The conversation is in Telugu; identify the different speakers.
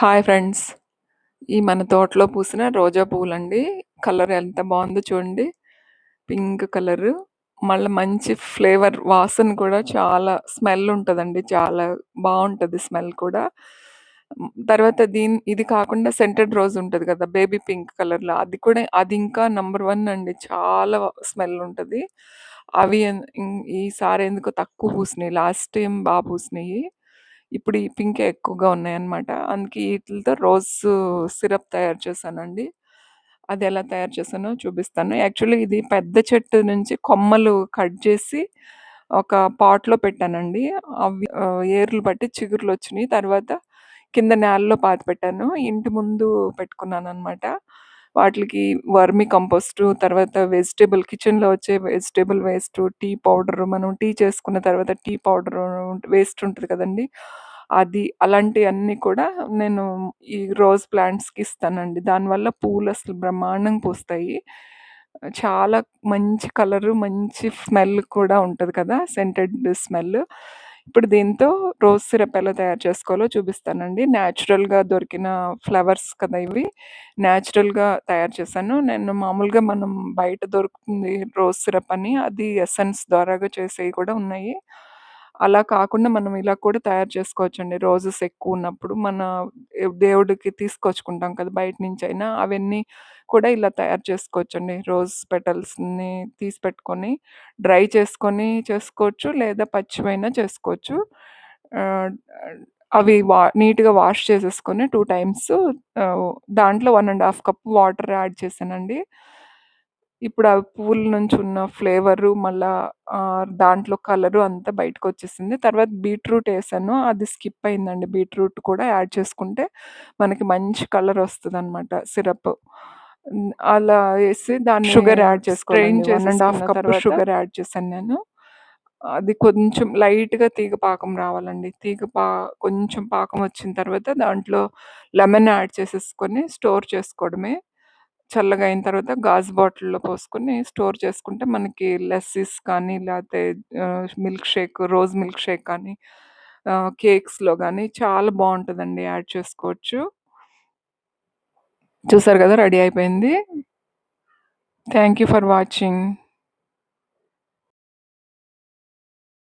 Speaker 1: Hi friends. ఈ మన తోటలో పూసిన రోజా పువ్వులండి. కలర్ ఎంత బాగుందో చూడండి. పింక్ కలర్ మళ్ళా మంచి ఫ్లేవర్ వాసన కూడా చాలా స్మెల్ ఉంటుందండి చాలా బాగుంటుంది స్మెల్ కూడా. తర్వాత దీని ఇది కాకుండా సెంటెడ్ రోజ్ ఉంటుంది కదా! బేబీ పింక్ కలర్‌లో అది కూడా అది ఇంకా నంబర్ వన్ అండి. చాలా స్మెల్ ఉంటుంది అవి ఈసారి ఎందుకో తక్కువ పూసినాయి. లాస్ట్ టైం బాగా పూసినాయి. ఇప్పుడు ఈ పింకే ఎక్కువగా ఉన్నాయన్నమాట. అందుకే ఈటిలతో రోజ్ సిరప్ తయారు చేశానండి. అది ఎలా తయారు చేశానో చూపిస్తాను. యాక్చువల్లీ ఇది పెద్ద చెట్టు నుంచి కొమ్మలు కట్ చేసి ఒక పాట్‌లో పెట్టానండి. అవి ఆహ్, ఏర్లు చిగురులు చిగుర్లొచ్చినియి. తర్వాత కింద నేలలో పాతిపెట్టాను. ఇంటి ముందు పెట్టుకున్నాననమాట. వాటికి వర్మి కంపోస్టు, తర్వాత వెజిటేబుల్ కిచెన్‌లో వచ్చే వెజిటేబుల్ వేస్టు, టీ పౌడరు మనం టీ చేసుకున్న తర్వాత టీ పౌడరు వేస్ట్ ఉంటుంది కదండీ! అది అలాంటివన్నీ కూడా నేను ఈ రోజ్ ప్లాంట్స్‌కి ఇస్తానండి. దానివల్ల పూలు అసలు బ్రహ్మాండంగా పూస్తాయి. చాలా మంచి కలరు, మంచి స్మెల్ కూడా ఉంటుంది కదా! Scented smell. ఇప్పుడు దీంతో రోజ్ సిరప్ ఎలా తయారు చేసుకోవాలో చూపిస్తానండి. నేచురల్‌గా దొరికిన ఫ్లవర్స్ కదా ఇవి. న్యాచురల్గా తయారు చేశాను. నేను మామూలుగా మనం బయట దొరుకుతుంది రోజ్ సిరప్ అని. అది ఎసెన్స్ ద్వారాగా చేసేవి కూడా ఉన్నాయి. అలా కాకుండా మనం ఇలా కూడా తయారు చేసుకోవచ్చండి. రోజెస్ ఎక్కువున్నప్పుడు మన దేవుడికి తీసుకొచ్చుకుంటాం కదా! బయట నుంచైనా అవన్నీ కూడా ఇలా తయారు చేసుకోవచ్చండి. రోజ్ పెటల్స్‌ని తీసి పెట్టుకొని, డ్రై చేసుకొని చేసుకోవచ్చు. లేదా పచ్చివైనా చేసుకోవచ్చు. ఆహ్, అవి వా నీట్‌గా వాష్ చేసేసుకొని 2 టైమ్స్ ఆహ్, దాంట్లో 1 ½ కప్ వాటర్ యాడ్ చేశానండి. ఇప్పుడు ఆ పువ్వుల నుంచి ఉన్న ఫ్లేవరు మళ్ళా ఆహ్, దాంట్లో కలరు అంతా బయటకొచ్చేసింది. తర్వాత బీట్రూట్ ఏసాను. అది స్కిప్ అయిందండి. బీట్రూట్ కూడా యాడ్ చేసుకుంటే మనకి మంచి కలర్ వస్తదనమాట సిరప్. హ్మ్. అలా ఏసి దాన్ని షుగర్ యాడ్
Speaker 2: స్ట్రెయిన్
Speaker 1: చేసుకోవాలండి. 1 ½
Speaker 2: చేసేసుకున్న
Speaker 1: కప్
Speaker 2: తర్వాత
Speaker 1: షుగర్ యాడ్ చేశాను నేను. అది కొంచెం లైట్‌గా తీగ పాకం రావాలండి. తీగ పా కొంచెం పాకం వచ్చిన తర్వాత దాంట్లో లెమన్ యాడ్ చేసేసుకొని స్టోర్ చేసుకోవడమే. చల్లగా అయిన తర్వాత గాజు బాటిల్‌లో పోసుకొని స్టోర్ చేసుకుంటే మనకి లస్సీస్ కానీ లేతే ఆహ్, milk shake, rose milk shake కానీ ఆహ్, కేక్స్‌లో గానీ చాలా బావుంటదండి. యాడ్ చేసుకోవచ్చు. చూసారు కదా! రెడీ అయిపోయింది. Thank you for watching.